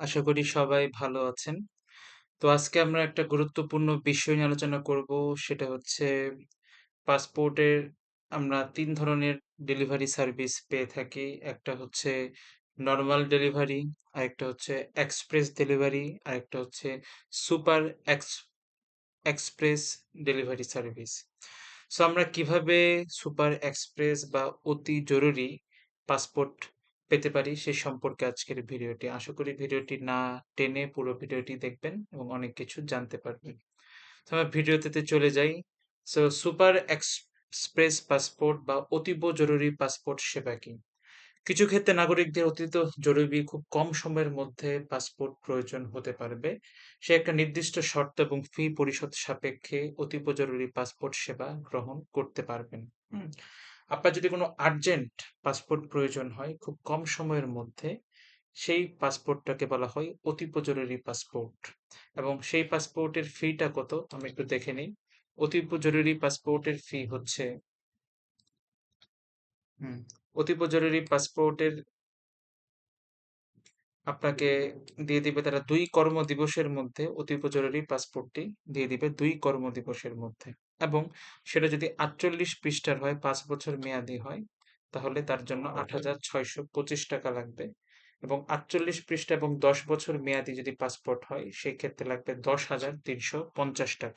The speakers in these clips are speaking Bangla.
আশা করি সবাই ভালো আছেন। তো আজকে আমরা একটা গুরুত্বপূর্ণ বিষয় নিয়ে আলোচনা করব। সেটা হচ্ছে পাসপোর্টের আমরা তিন ধরনের ডেলিভারি সার্ভিস পেয়ে থাকি। একটা হচ্ছে নর্মাল ডেলিভারি, আরেকটা হচ্ছে এক্সপ্রেস ডেলিভারি, আরেকটা হচ্ছে super X express delivery service. So আমরা কীভাবে সুপার এক্সপ্রেস বা অতি জরুরি পাসপোর্ট পেতে পারি সে সম্পর্কে আজকের ভিডিওটি। আশা করি ভিডিওটি না টেনে পুরো ভিডিওটি দেখবেন এবং অনেক কিছু জানতে পারবেন। তো আমরা ভিডিওতে চলে যাই। সো সুপার এক্সপ্রেস পাসপোর্ট বা অতীব জরুরি পাসপোর্ট সেবা কি? কিছু ক্ষেত্রে নাগরিকদের অতীত জরুরি খুব কম সময়ের মধ্যে পাসপোর্ট প্রয়োজন হতে পারবে। সে একটা নির্দিষ্ট শর্ত এবং ফি পরিশোধ সাপেক্ষে অতীব জরুরি পাসপোর্ট সেবা গ্রহণ করতে পারবেন। আপনার যদি কোনো আর্জেন্ট পাসপোর্ট প্রয়োজন হয় খুব কম সময়ের মধ্যে, সেই পাসপোর্টটাকে বলা হয় অতীব জরুরি পাসপোর্ট এবং সেই পাসপোর্টের ফিটা কত? আমি একটু দেখে নিই। অতীব জরুরি পাসপোর্টের ফি হচ্ছে হুম, অতীব জরুরি পাসপোর্টের আপনাকে দিয়ে দিবে তারা ২ কর্মদিবসের মধ্যে অতীব জরুরি পাসপোর্টটি দিয়ে দিবে ২ কর্মদিবসের মধ্যে। এবং সেটা যদি ৪৮ পৃষ্ঠার হয় ৫ বছর মেয়াদি হয় তাহলে তার জন্য ৳৮৬২৫ লাগবে। এবং ৪৮ পৃষ্ঠা এবং ১০ বছর মেয়াদি যদি পাসপোর্ট হয় সেক্ষেত্রে লাগবে ৳১০,৩৫০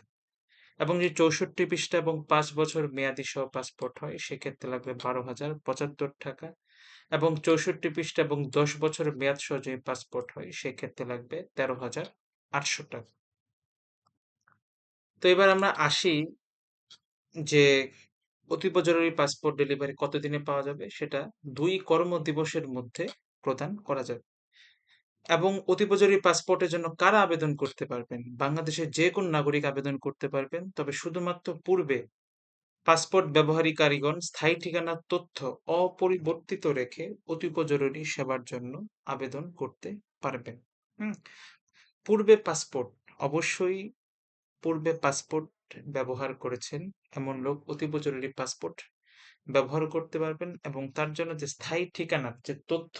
এবং যদি ৬৪ পৃষ্ঠা এবং ৫ বছর মেয়াদি সহ পাসপোর্ট হয় সেক্ষেত্রে লাগবে ৳১২,০৭৫ এবং ৬৪ পৃষ্ঠা এবং ১০ বছর মেয়াদ সহ যদি পাসপোর্ট হয় সেক্ষেত্রে লাগবে ৳১৩,৮০০ তো এবার আমরা আসি যে অতীব জরুরি পাসপোর্ট ডেলিভারি কতদিনে পাওয়া যাবে সেটা ২ কর্মদিবসের মধ্যে প্রদান করা যাবে। এবং অতীব জরুরি পাসপোর্টের জন্য কারা আবেদন করতে পারবেন? বাংলাদেশের যে কোন নাগরিক আবেদন করতে পারবেন। তবে শুধুমাত্র পূর্বে পাসপোর্ট ব্যবহারকারীগণ স্থায়ী ঠিকানার তথ্য অপরিবর্তিত রেখে অতীব জরুরি সেবার জন্য আবেদন করতে পারবেন। হুম? পূর্বে পাসপোর্ট অবশ্যই পূর্বে পাসপোর্ট ব্যবহার করেছেন এমন লোক অতীব জরুরি পাসপোর্ট ব্যবহার করতে পারবেন এবং তার জন্য যে স্থায়ী ঠিকানার যে তথ্য,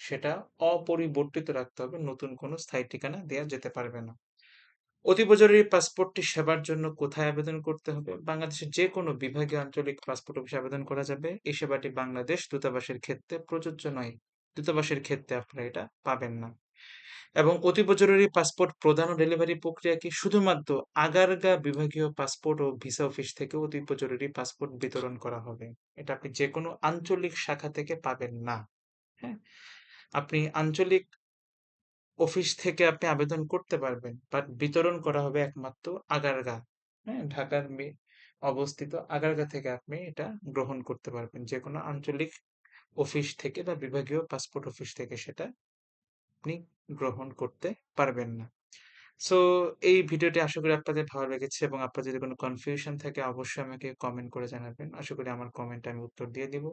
সেটা অপরিবর্তিত রাখতে হবে। নতুন কোনো স্থায়ী ঠিকানা দেয়া যেতে পারবে না। অতীব জরুরি পাসপোর্টটি সেবার জন্য কোথায় আবেদন করতে হবে? বাংলাদেশের যে কোনো বিভাগীয় আঞ্চলিক পাসপোর্ট অফিসে আবেদন করা যাবে। এই সেবাটি বাংলাদেশ দূতাবাসের ক্ষেত্রে প্রযোজ্য নয়। দূতাবাসের ক্ষেত্রে আপনারা এটা পাবেন না। এবং অতীব জরুরি পাসপোর্ট প্রদান ও ডেলিভারি প্রক্রিয়া কি শুধুমাত্র আগারগা বিভাগীয় পাসপোর্ট ও ভিসা অফিস থেকে অতীব জরুরি পাসপোর্ট বিতরণ করা হবে। এটা আপনি যেকোনো আঞ্চলিক শাখা থেকে পাবেন না। হ্যাঁ? আপনি আঞ্চলিক অফিস থেকে আপনি আবেদন করতে পারবেন। বাট বিতরণ করা হবে একমাত্র আগারগা। হ্যাঁ? ঢাকার অবস্থিত আগারগা থেকে আপনি এটা গ্রহণ করতে পারবেন। যেকোনো আঞ্চলিক অফিস থেকে বা বিভাগীয় পাসপোর্ট অফিস থেকে সেটা আপনি গ্রহণ করতে পারবেন না। সো এই ভিডিওটি আশা করি আপনাদের ভালো লেগেছে এবং আপনার যদি কোনো কনফিউশন থাকে, অবশ্যই আমাকে কমেন্ট করে জানাবেন। আশা করি আমার কমেন্ট আমি উত্তর দিয়ে দিব।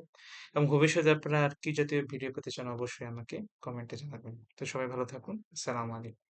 এবং ভবিষ্যতে আপনারা আর কি জাতীয় ভিডিও পেতে চান, অবশ্যই আমাকে কমেন্টে জানাবেন। তো সবাই ভালো থাকুন। আসসালামু আলাইকুম।